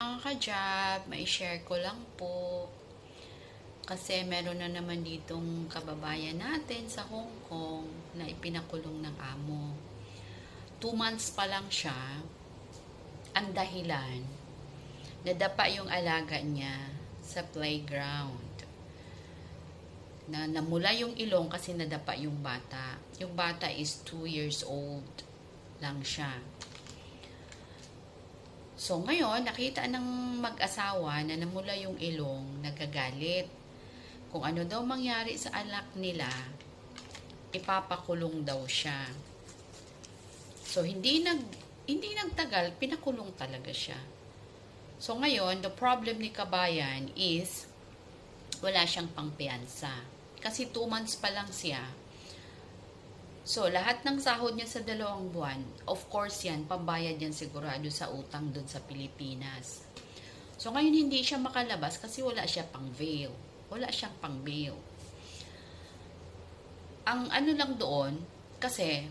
Mga ka-job, may share ko lang po. Kasi meron na naman ditong kababayan natin sa Hong Kong na ipinakulong ng amo. Two months pa lang siya, ang dahilan, nadapa yung alaga niya sa playground. Na namula yung ilong kasi nadapa yung bata. Yung bata is 2 years old lang siya. So ngayon, nakita ng mag-asawa na namula yung ilong, nagagalit. Kung ano daw mangyari sa anak nila, ipapakulong daw siya. So hindi nag hindi nagtagal, pinakulong talaga siya. So ngayon, the problem ni Kabayan is wala siyang pangpiyansa. Kasi 2 months pa lang siya. So, lahat ng sahod niya sa dalawang buwan, of course yan, pambayad yan sigurado sa utang doon sa Pilipinas. So, ngayon hindi siya makalabas kasi wala siya pang bail. Wala siyang pang bail. Ang ano lang doon, kasi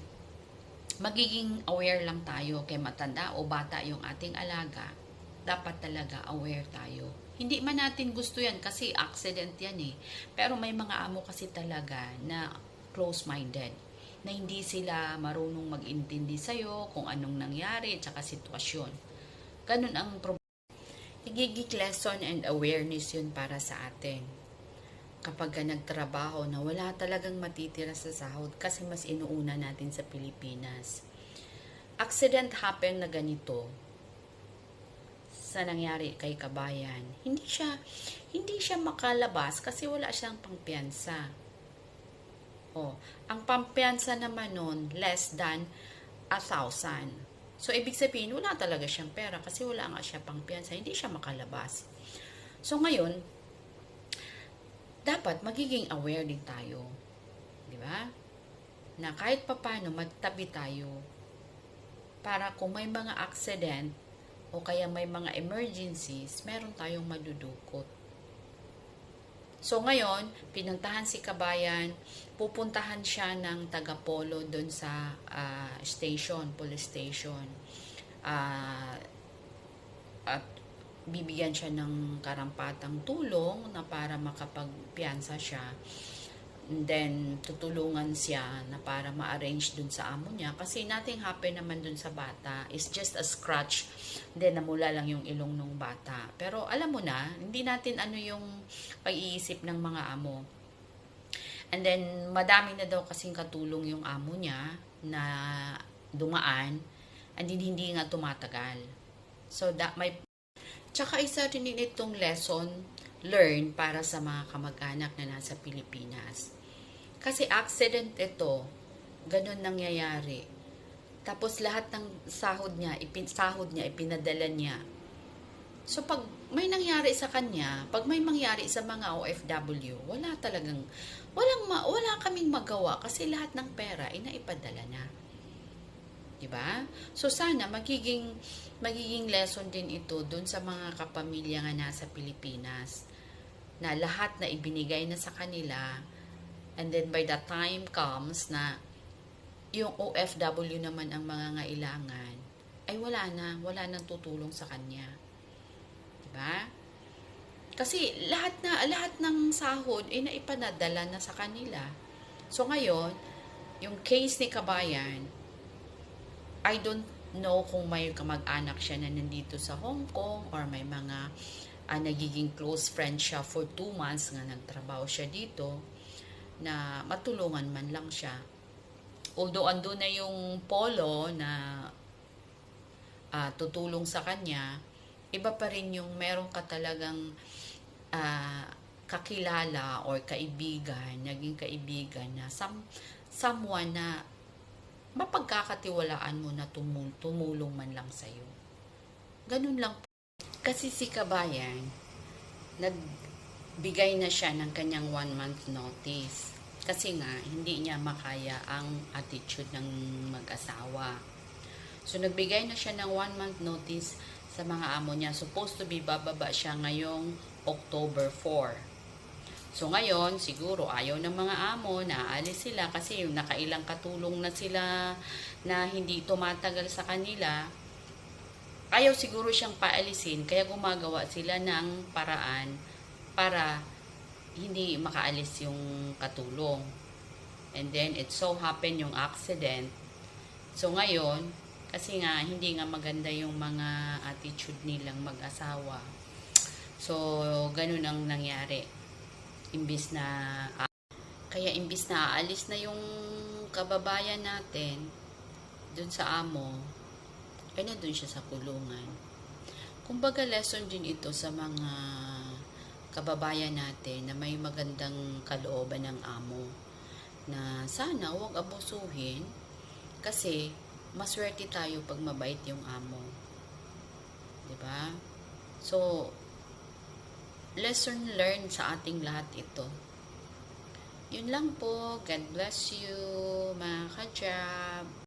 magiging aware lang tayo kay matanda o bata yung ating alaga. Dapat talaga aware tayo. Hindi man natin gusto yan kasi accident yan eh. Pero may mga amo kasi talaga na close-minded na hindi sila marunong mag-intindi sa'yo kung anong nangyari at saka sitwasyon. Ganun ang problem. Higigik lesson and awareness yun para sa atin. Kapag ka nagtrabaho na wala talagang matitira sa sahod kasi mas inuuna natin sa Pilipinas. Accident happen na ganito sa nangyari kay kabayan. Hindi siya hindi siya makalabas kasi wala siyang pangpiyansa. Oh, ang pampiyansa naman nun, less than a thousand. So, ibig sabihin, wala talaga siyang pera kasi wala nga siya pangpiyansa. Hindi siya makalabas. So, ngayon, dapat magiging aware din tayo. Di ba? Na kahit papano, magtabi tayo para kung may mga accident o kaya may mga emergencies, meron tayong madudukot. So ngayon, pinuntahan si Kabayan, pupuntahan siya ng taga-polo doon sa ah, station, police station. Ah, at bibigyan siya ng karampatang tulong na para makapagpiyansa siya. And then, tutulungan siya na para ma-arrange dun sa amo niya. Kasi nothing happen naman dun sa bata. It's just a scratch. Then, namula lang yung ilong ng bata. Pero, alam mo na, hindi natin ano yung pag-iisip ng mga amo. And then, madami na daw kasing katulong yung amo niya na dumaan. And then, hindi nga tumatagal. So, that may... Tsaka isa rin itong lesson learn para sa mga kamag-anak na nasa Pilipinas. Kasi accident ito, ganun nangyayari. Tapos lahat ng sahod niya, ipin, sahod niya, ipinadala niya. So pag may nangyari sa kanya, pag may mangyari sa mga OFW, wala talagang, walang ma, wala kaming magawa kasi lahat ng pera ay naipadala na. 'Di ba? So sana magiging magiging lesson din ito doon sa mga kapamilya nga nasa Pilipinas na lahat na ibinigay na sa kanila And then by the time comes na yung OFW naman ang mga ngailangan, ay wala na, wala nang tutulong sa kanya. 'Di ba? Kasi lahat na lahat ng sahod ay naipanadala na sa kanila. So ngayon, yung case ni Kabayan, I don't know kung may kamag-anak siya na nandito sa Hong Kong or may mga uh, nagiging close friend siya for two months nga nagtrabaho siya dito na matulungan man lang siya. Although ando na yung polo na uh, tutulong sa kanya, iba pa rin yung meron ka talagang uh, kakilala or kaibigan, naging kaibigan na some, someone na mapagkakatiwalaan mo na tumul, tumulong man lang sa'yo. Ganun lang. Kasi si Kabayan, nagbigay na siya ng kanyang one month notice kasi nga, hindi niya makaya ang attitude ng mag-asawa. So, nagbigay na siya ng one month notice sa mga amo niya. Supposed to be bababa siya ngayong October 4. So, ngayon, siguro ayaw ng mga amo na alis sila kasi nakailang katulong na sila na hindi tumatagal sa kanila. ayaw siguro siyang paalisin, kaya gumagawa sila ng paraan para hindi makaalis yung katulong. And then, it so happen yung accident. So, ngayon, kasi nga, hindi nga maganda yung mga attitude nilang mag-asawa. So, ganun ang nangyari. Imbis na, kaya imbis na aalis na yung kababayan natin dun sa amo, ay nandun siya sa kulungan. Kumbaga lesson din ito sa mga kababayan natin na may magandang kalooban ng amo na sana huwag abusuhin kasi maswerte tayo pag mabait yung amo. 'Di ba? So lesson learned sa ating lahat ito. Yun lang po. God bless you, mga ka-job.